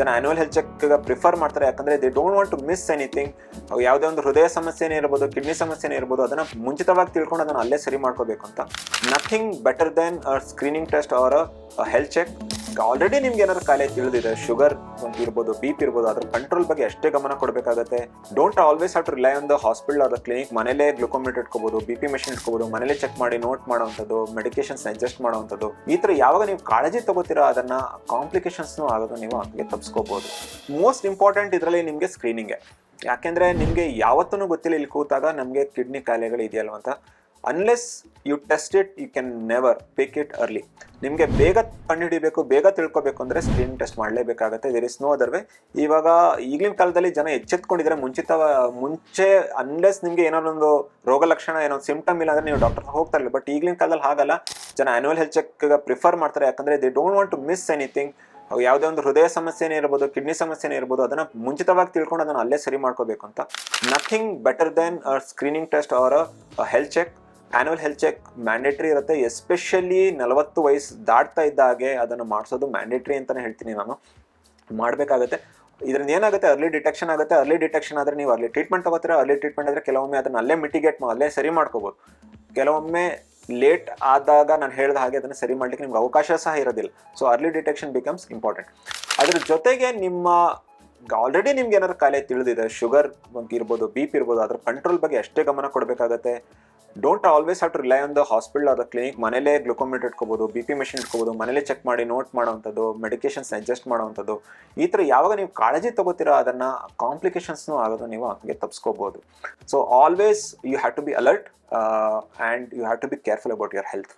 ಜನ annual health check prefer ಮಾಡ್ತಾರೆ. ಯಾಕಂದರೆ they don't want to miss anything ಯಾವುದೇ ಒಂದು ಹೃದಯ ಸಮಸ್ಯೆನೇ ಇರ್ಬೋದು ಕಿಡ್ನಿ ಸಮಸ್ಯೆನೇ ಇರ್ಬೋದು, ಅದನ್ನು ಮುಂಚಿತವಾಗಿ ತಿಳ್ಕೊಂಡು ಅದನ್ನು ಅಲ್ಲೇ ಸರಿ ಮಾಡ್ಕೋಬೇಕು ಅಂತ. Nothing better than screening test our health check already ನಿಮ್ಗೆ ಏನಾದ್ರು ಕಾಯಿಲೆ ತಿಳಿದಿದೆ ಶುಗರ್ ಇರ್ಬೋದು ಬಿ ಪಿ ಇರ್ಬೋದು, ಅದ್ರ ಕಂಟ್ರೋಲ್ ಬಗ್ಗೆ ಅಷ್ಟೇ ಗಮನ ಕೊಡಬೇಕಾಗುತ್ತೆ. Don't always have rely on the hospital or clinic ಮನೇಲೇ ಗ್ಲುಕೋಮೀಟರ್ ಇಟ್ಕೋಬಹುದು ಬಿ ಪಿ ಮೆಷಿನ್ ಇಟ್ಕೋಬಹುದು ಮನೇಲೆ ಚೆಕ್ ಮಾಡಿ ನೋಟ್ ಮಾಡುವಂಥದ್ದು ಮೆಡಿಕೇಶನ್ಸ್ ಅಡ್ಜಸ್ಟ್ ಮಾಡುವಂಥದ್ದು. ಈ ಥರ ಯಾವಾಗ ನೀವು ಕಾಳಜಿ ತಗೋತೀರಾ ಅದನ್ನ ಕಾಂಪ್ಲಿಕೇಶನ್ಸ್ ಆಗೋದು ನೀವು ಹಂಗೆ ತಪ್ಪಿಸ್ಕೋಬಹುದು ಮೋಸ್ಟ್ ಇಂಪಾರ್ಟೆಂಟ್ ಇದರಲ್ಲಿ ನಿಮಗೆ ಸ್ಕ್ರೀನಿಂಗ್ ಯಾಕೆಂದ್ರೆ ನಿಮಗೆ ಯಾವತ್ತೂ ಗೊತ್ತಿಲ್ಲ ಇಲ್ಲಿ ಕೂತಾಗ ನಮಗೆ ಕಿಡ್ನಿ ಕಾಯಿಲೆಗಳು ಇದೆಯಲ್ವ ಅಂತ unless you test it you can never pick it early ನಿಮಗೆ ಬೇಗ ಕಂಡುಹಿಡಿಬೇಕು, ಬೇಗ ತಿಳ್ಕೊಬೇಕು ಅಂದರೆ screen test ಮಾಡಲೇಬೇಕಾಗುತ್ತೆ. There is no other way ಇವಾಗ ಈಗಿನ ಕಾಲದಲ್ಲಿ ಜನ ಎಚ್ಚೆತ್ಕೊಂಡಿದ್ರೆ ಮುಂಚಿತ ಮುಂಚೆ ಅನ್ಲೆಸ್ ನಿಮಗೆ ಏನೋ ಒಂದು ರೋಗ ಲಕ್ಷಣ, ಏನೋ ಸಿಂಪ್ಟಮ್ ಇಲ್ಲ ಅಂದರೆ ನೀವು ಡಾಕ್ಟರ್ ಹೋಗ್ತಾ ಇಲ್ಲ ಬಟ್ ಈಗಿನ ಕಾಲದಲ್ಲಿ ಹಾಗಲ್ಲ. ಜನ ಆನ್ಯುವಲ್ ಹೆಲ್ತ್ ಚೆಕ್ ಪ್ರಿಫರ್ ಮಾಡ್ತಾರೆ. ಯಾಕಂದರೆ they don't want to miss anything ಯಾವುದೇ ಒಂದು ಹೃದಯ ಸಮಸ್ಯೆನೇ ಇರ್ಬೋದು ಕಿಡ್ನಿ ಸಮಸ್ಯೆನೇ ಇರ್ಬೋದು, ಅದನ್ನು ಮುಂಚಿತವಾಗಿ ತಿಳ್ಕೊಂಡು ಅದನ್ನು ಅಲ್ಲೇ ಸರಿ ಮಾಡ್ಕೋಬೇಕು ಅಂತ. Nothing better than screening test our health check annual health check mandatory ಇರುತ್ತೆ. ಎಸ್ಪೆಷಲಿ ನಲವತ್ತು ವಯಸ್ಸು ದಾಟ್ತಾ ಇದ್ದ ಹಾಗೆ ಅದನ್ನು ಮಾಡಿಸೋದು ಮ್ಯಾಂಡೇಟ್ರಿ ಅಂತಲೇ ಹೇಳ್ತೀನಿ ನಾನು. ಮಾಡಬೇಕಾಗುತ್ತೆ. ಇದರಿಂದ ಏನಾಗುತ್ತೆ? ಅರ್ಲಿ ಡಿಟೆಕ್ಷನ್ ಆಗುತ್ತೆ. ಅರ್ಲಿ ಡಿಟೆಕ್ಷನ್ ಆದರೆ ನೀವು ಅರ್ಲಿ ಟ್ರೀಟ್ಮೆಂಟ್ ತೊಗೋತೀರ? ಅರ್ಲಿ ಟ್ರೀಟ್ಮೆಂಟ್ ಆದರೆ ಕೆಲವೊಮ್ಮೆ ಅದನ್ನು ಅಲ್ಲೇ ಮಿಟಿಗೇಟ್ ಅಲ್ಲೇ ಸರಿ ಮಾಡ್ಕೋಬೋದು. ಕೆಲವೊಮ್ಮೆ ಲೇಟ್ ಆದಾಗ ನಾನು ಹೇಳಿದ ಹಾಗೆ ಅದನ್ನು ಸರಿ ಮಾಡಲಿಕ್ಕೆ ನಿಮ್ಗೆ ಅವಕಾಶ ಸಹ ಇರೋದಿಲ್ಲ. So early detection becomes important ಅದ್ರ ಜೊತೆಗೆ ನಿಮ್ಮ ಆಲ್ರೆಡಿ ನಿಮ್ಗೆ ಏನಾದ್ರು ಕಾಯಿಲೆ ತಿಳಿದಿದೆ ಶುಗರ್ ಇರ್ಬೋದು ಬಿ ಪಿ ಇರ್ಬೋದು, ಅದ್ರ ಕಂಟ್ರೋಲ್ ಬಗ್ಗೆ ಅಷ್ಟೇ ಗಮನ ಕೊಡಬೇಕಾಗುತ್ತೆ? Don't always have to rely on the hospital or clinic ಮನೇಲೇ ಗ್ಲುಕೋಮೀಟರ್ ಇಟ್ಕೋಬೋದು ಬಿ ಪಿ ಮೆಷಿನ್ ಇಟ್ಕೋಬಹುದು ಮನೇಲೆ ಚೆಕ್ ಮಾಡಿ ನೋಟ್ ಮಾಡೋವಂಥದ್ದು ಮೆಡಿಕೇಶನ್ಸ್ ಅಡ್ಜಸ್ಟ್ ಮಾಡೋವಂಥದ್ದು. ಈ ಥರ ಯಾವಾಗ ನೀವು ಕಾಳಜಿ ತಗೋತೀರಾ ಅದನ್ನು ಕಾಂಪ್ಲಿಕೇಶನ್ಸ್ನೂ ಆಗೋದು ನೀವು ಹಂಗೆ ತಪ್ಸ್ಕೋಬೋದು. So always you have to be alert and you have to be careful about your health